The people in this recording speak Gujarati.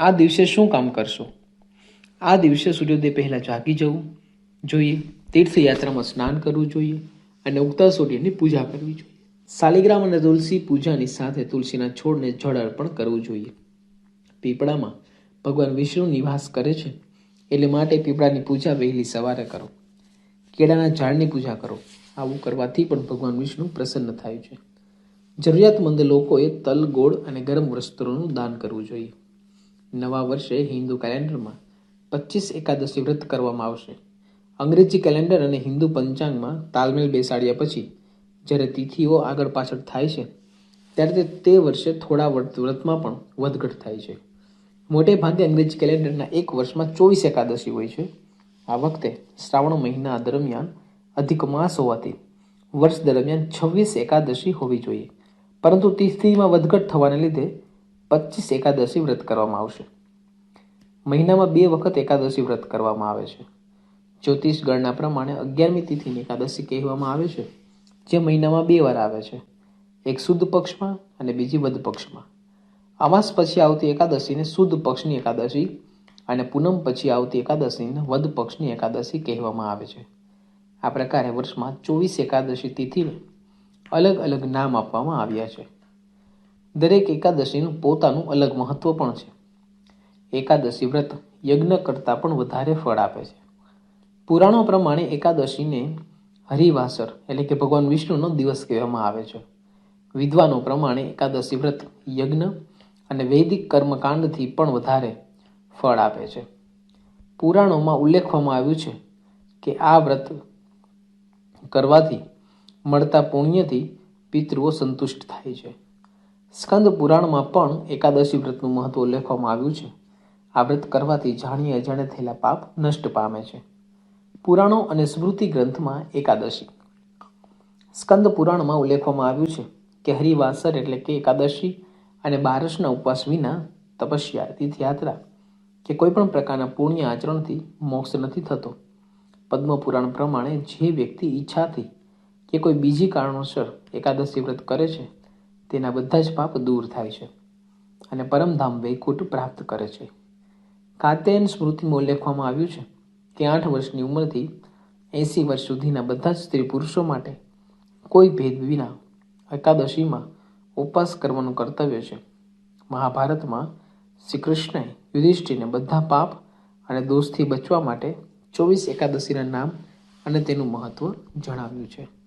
આ દિવસે શું કામ કરશો? આ દિવસે સૂર્યોદય પહેલાં જાગી જવું જોઈએ, તીર્થયાત્રામાં સ્નાન કરવું જોઈએ અને ઉગતા સૂર્યની પૂજા કરવી જોઈએ. શાલિગ્રામ અને તુલસી પૂજાની સાથે તુલસીના છોડને જળ અર્પણ કરવું જોઈએ. પીપળામાં ભગવાન વિષ્ણુ નિવાસ કરે છે એટલે માટે પીપળાની પૂજા વહેલી સવારે કરો. કેળાના ઝાડની પૂજા કરો. આવું કરવાથી પણ ભગવાન વિષ્ણુ પ્રસન્ન થાય છે. જરૂરિયાતમંદ લોકોએ તલ, ગોળ અને ગરમ વસ્ત્રોનું દાન કરવું જોઈએ. નવા વર્ષે હિન્દુ કેલેન્ડરમાં પચીસ એકાદશી વ્રત કરવામાં આવશે. અંગ્રેજી કેલેન્ડર અને હિન્દુ પંચાંગમાં તાલમેલ બેસાડ્યા પછી જ્યારે તિથિઓ આગળ પાછળ થાય છે, ત્યારે તે વર્ષે થોડા વ્રત વ્રતમાં પણ વધઘટ થાય છે. મોટે ભાગે અંગ્રેજી કેલેન્ડરના એક વર્ષમાં ચોવીસ એકાદશી હોય છે. આ વખતે શ્રાવણ મહિના દરમિયાન અધિક માસ હોવાથી વર્ષ દરમિયાન છવ્વીસ એકાદશી હોવી જોઈએ. પરંતુ તિથિમાં વધઘટ થવાને લીધે પચીસ એકાદશી વ્રત કરવામાં આવશે. મહિનામાં બે વખત એકાદશી વ્રત કરવામાં આવે છે. જ્યોતિષ ગણના પ્રમાણે અગિયારમી તિથિની એકાદશી કહેવામાં આવે છે, જે મહિનામાં બે વાર આવે છે. એક શુદ્ધ પક્ષમાં અને બીજી વધ પક્ષમાં. અમાસ પછી આવતી એકાદશીને શુદ્ધ પક્ષની એકાદશી અને પૂનમ પછી આવતી એકાદશીને વધ પક્ષની એકાદશી કહેવામાં આવે છે. આ પ્રકારે વર્ષમાં ચોવીસ એકાદશી તિથિને અલગ અલગ નામ આપવામાં આવ્યા છે. દરેક એકાદશીનું પોતાનું અલગ મહત્વ પણ છે. એકાદશી વ્રત યજ્ઞ કરતાં પણ વધારે ફળ આપે છે. પુરાણો પ્રમાણે એકાદશીને હરિવાસર એટલે કે ભગવાન વિષ્ણુનો દિવસ કહેવામાં આવે છે. વિદ્વાનો પ્રમાણે એકાદશી વ્રત યજ્ઞ અને વૈદિક કર્મકાંડથી પણ વધારે ફળ આપે છે. પુરાણોમાં ઉલ્લેખવામાં આવ્યું છે કે આ વ્રત કરવાથી મળતા પુણ્યથી પિતૃઓ સંતુષ્ટ થાય છે. સ્કંદ પુરાણમાં પણ એકાદશી વ્રતનું મહત્વ ઉલ્લેખવામાં આવ્યું છે. આ વ્રત કરવાથી જાણીએ અજાણે થયેલા પાપ નષ્ટ પામે છે. પુરાણો અને સ્મૃતિ ગ્રંથમાં એકાદશી. સ્કંદ પુરાણમાં ઉલ્લેખવામાં આવ્યું છે કે હરિવાસર એટલે કે એકાદશી અને બારસના ઉપવાસ વિના તપસ્યા, તીર્થયાત્રા કે કોઈપણ પ્રકારના પુણ્ય આચરણથી મોક્ષ નથી થતો. પદ્મપુરાણ પ્રમાણે જે વ્યક્તિ ઈચ્છાથી કે કોઈ બીજી કારણોસર એકાદશી વ્રત કરે છે તેના બધા જ પાપ દૂર થાય છે અને પરમધામ વૈકુંઠ પ્રાપ્ત કરે છે. કાત્યાયન સ્મૃતિમાં ઉલ્લેખવામાં આવ્યું છે કે આઠ વર્ષની ઉંમરથી એંસી વર્ષ સુધીના બધા જ સ્ત્રી પુરુષો માટે કોઈ ભેદ વિના એકાદશીમાં ઉપવાસ કરવાનું કર્તવ્ય છે. મહાભારતમાં શ્રી કૃષ્ણએ યુધિષ્ઠિરને બધા પાપ અને દોષથી બચવા માટે ચોવીસ એકાદશીના નામ અને તેનું મહત્વ જણાવ્યું છે.